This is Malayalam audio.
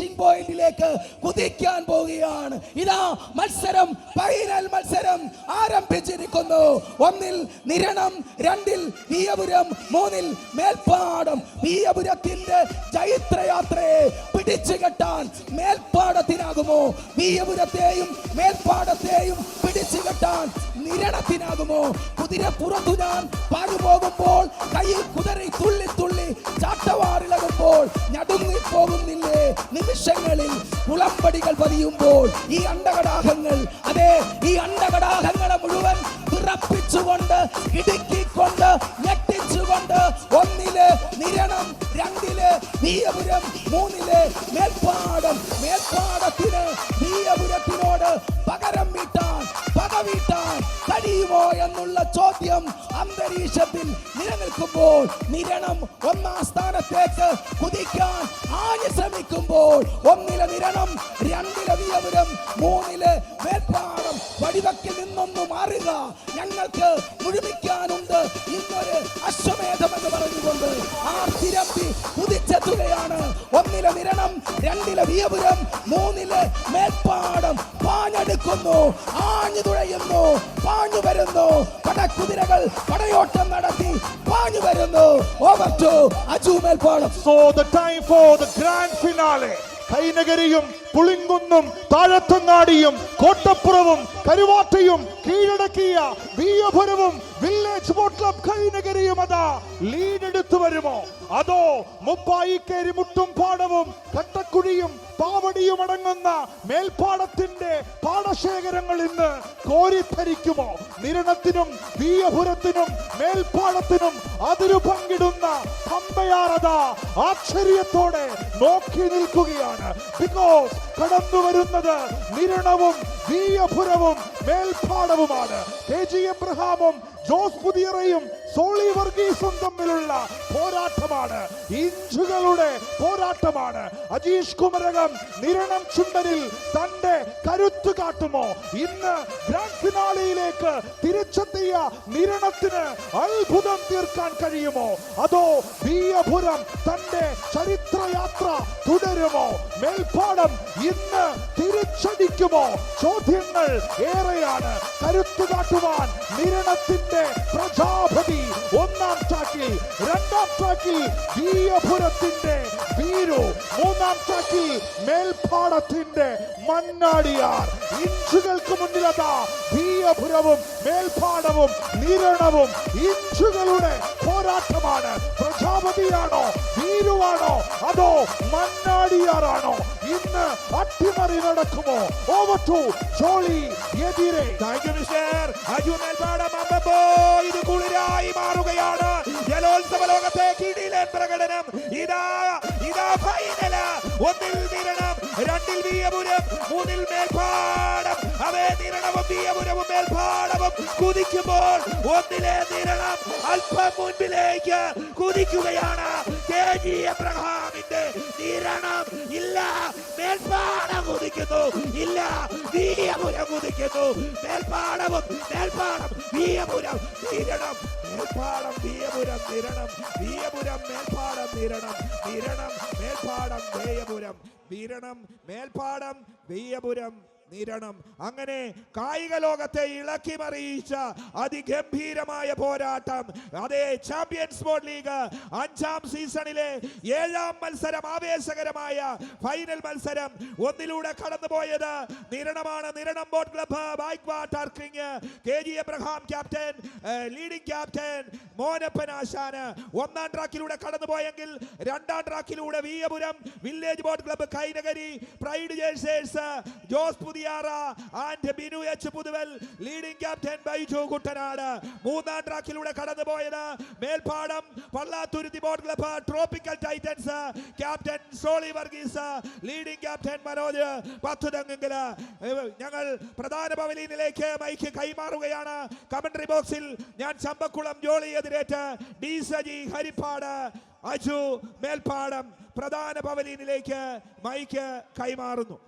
ഫിനിഷിംഗ് പോയിന്റിലേക്ക് കുതിക്കാൻ പോവുകയാണ്. ഇതാ മത്സരം ഫൈനൽ മത്സരം ആരംഭിച്ചിരിക്കുന്നു. ഒന്നിൽ നിരണം രണ്ടിൽ വീയപുരം മൂന്നിൽ മേൽപ്പാടം. വീയപുരത്തിന്റെ ചൈത്രയാത്രയെ പിടിച്ചു കെട്ടാൻ മേൽപ്പാടത്തിനാകുമോ? വീയപുരത്തെയും മേൽപ്പാടത്തെയും പിടിച്ചു കെട്ടാൻ നിരണത്തിനാകുമോ? കുതിര പുറത്തു ഞാൻ പാടുപോകുമ്പോൾ കയ്യിൽ കുതിരി തുള്ളി തുള്ളി നിമിഷങ്ങളിൽ കുളമ്പടികൾ പതിയുമ്പോൾ ഈ അണ്ടകടാഹങ്ങൾ അതെ ഈ അണ്ടകടാഹങ്ങളെ മുഴുവൻ വിറപ്പിച്ചുകൊണ്ട് ഇടുക്കിക്കൊണ്ട് ഞെട്ടിച്ചുകൊണ്ട് ഒന്നിൽ നിരണം രണ്ടിൽ നീയപുരം മൂന്നിൽ മേൽപ്പാടം. മേൽപ്പാടത്തിന് വീയപുരത്തിനോട് ചോദ്യം അന്തരീക്ഷത്തിൽ നിലനിൽക്കുമ്പോൾ നിരണം ഒന്നാം സ്ഥാനത്തേക്ക് കുതിക്കാൻ ആഞ്ഞു ശ്രമിക്കുമ്പോൾ ഒന്നിലെ നിരണം രണ്ടിലെ വിയപുരം മൂന്നിലെ മേൽപ്പാടം വടിവക്കിൽ നിന്നൊന്ന് മാറുക. ഞങ്ങൾക്ക് മുഴുമിക്കാനുണ്ട് ഇന്നൊരു അശ്വമേധം എന്ന് പറഞ്ഞുകൊണ്ട് ആ തിരമ്പി കുതിച്ചെത്തുകയാണ് ഒന്നിലെ വിരണം രണ്ടിലെ വിയപുരം മൂന്നിലെ മേൽപ്പാടം. പാഞ്ഞെടുക്കുന്നു ആഞ്ഞു തുഴയുന്നു പാഞ്ഞു വരുന്നു. പടക്കുതിരകൾ പടയോട്ടം നടത്തി പാഞ്ഞു വരുന്നു. Over to Aju Melpadam. So the time for the grand finale കൈനഗരിയും പുളിങ്കുന്നും താഴത്തങ്ങാടിയും കോട്ടപ്പുറവും കരുവാറ്റയും കീഴടക്കിയ വീയപുരവും വില്ലേജ് ബോട്ട് ക്ലബ് കൈനകരിയും അതാ ലീഡ് എടുത്തു വരുമോ? അതോ മുപ്പായിക്കേരി മുട്ടും പാടവും കട്ടക്കുഴിയും പാവടിയും അടങ്ങുന്ന മേൽപ്പാടത്തിന്റെ പാടശേഖരങ്ങൾ ഇന്ന് കോരിധരിക്കുമോ നിരണത്തിനും വീയപുരത്തിനും മേൽപ്പാടത്തിനും അതിരു പങ്കിടുന്ന പമ്പയാറത ആശ്ചര്യത്തോടെ നോക്കി നിൽക്കുകയാണ്. ബിക്കോസ് കടന്നു വരുന്നത് നിരണവും വീയപുരവും മേൽപ്പാടവുമാണ്. കെ ജി എബ്രഹാമും ജോസ് പുതിയറയും സോളി വർഗീസും തമ്മിലുള്ള പോരാട്ടമാണ്. ഇഞ്ചുകളുടെ പോരാട്ടമാണ്. അജീഷ് കുമരകം നിരണം ചുണ്ടനിൽ തന്റെ കരുത്ത് കാട്ടുമോ? ഇന്ന് ഗ്രാൻഡ് ഫിനാലിയിലേക്ക് തിരിച്ചെത്തിയ നിരണത്തിന് അത്ഭുതം തീർക്കാൻ കഴിയുമോ? അതോ ബീയപുരം തന്റെ ചരിത്രയാത്ര തുടരുമോ? മേൽപ്പാടം ഇന്ന് തിരിച്ചടിക്കുമോ? ചോദ്യങ്ങൾ ഏറെയാണ്. കരുത്തു കാട്ടുവാൻ നിരണത്തിന്റെ പ്രജാപതി ഒന്നാം ട്രാക്കിൽ രണ്ടാം ട്രാക്കിൽ ദീയപുരത്തിന്റെ വീരു മൂന്നാം ട്രാക്കിൽ മേൽപ്പാടത്തിന്റെ മണ്ണാടിയാർ. ഇഞ്ചുകൾക്ക് മുന്നിലതാ ദീയപുരവും മേൽപ്പാടവും നിരണവും. ഇഞ്ചുകളുടെ പോരാട്ടമാണ്. പ്രജാപതിയാണോ വീരുവാണോ അതോ മണ്ണാടിയാറാണോ? ഇന്ന് അട്ടിമറി നടക്കുമോ? ഓവർ ടു ജോളി എതിരെ. താങ്ക് യു മിസ്റ്റർ അജു അമ്പപ്പോ ഇത് കുളിരായി മാറുകയാണ്. ജലോത്സവ ലോകത്തെ കിടിയിലെ പ്രകടനം ഇതാ ഇതാ ഫൈനൽ ഒന്നിൽ നിരണം രണ്ടിൽ വീയപുരം മൂന്നിൽ മേൽപ്പാടം. അവേ നിരണവും വീയപുരവും മേൽപ്പാടവും കുതിക്കുമ്പോൾ ഒന്നിലെ നിരണം അല്പം മുൻപിലേക്ക് കുതിക്കുകയാണ് കെ ജി എബ്രഹാമിന്റെ നിരണം. ഇല്ല. മേൽപ്പാടം കുതിക്കുന്നു ഇല്ല. വീയപുരം കുതിക്കുന്നു മേൽപ്പാടവും മേൽപ്പാടം വീയപുരം തീരണം മേൽപ്പാടം വീയപുരം നിരണം. വീയപുരം മേൽപ്പാടം നിരണം. നിരണം മേൽപ്പാടം വേയപുരം വീരണം മേൽപ്പാടം വീയപുരം നിരണം. അങ്ങനെ കായിക ലോകത്തെ ഇളക്കി മറിയിച്ച അതിഗംഭീരമായ പോരാട്ടം. അതേ ചാമ്പ്യൻസ് സ്പോർട് ലീഗ് അഞ്ചാം സീസണിലെ ഏഴാം മത്സരം ആവേശകരമായ ഫൈനൽ മത്സരം ഒന്നിലൂടെ കടന്നുപോയത് നിരണമാണ്. Niranam boat club bike water king K G Abraham captain leading captain Monappan ആശാന് ഒന്നാം ട്രാക്കിലൂടെ കടന്നുപോയെങ്കിൽ രണ്ടാം ട്രാക്കിലൂടെ Veeyapuram village boat club Kainakary pride ജേഴ്സേഴ്സ് Jose Puthiyara and Binu H Puthuval leading captain Baiju Kuttanad. മൂന്നാം ട്രാക്കിലൂടെ കടന്നുപോയത് Melpadam Pallathuruthy boat club tropical titans captain Soly Varghese leading captain Manoj പത്തുതെങ്കെങ്കിൽ ഞങ്ങൾ പ്രധാന പവലീനിലേക്ക് മൈക്ക് കൈമാറുകയാണ്. കമന്ററി ബോക്സിൽ ഞാൻ ചമ്പക്കുളം ജോളി എതിരേറ്റ് ഡി സജി ഹരിപ്പാട് അജു മേൽപ്പാടം പ്രധാന പവലീനിലേക്ക് മൈക്ക് കൈമാറുന്നു.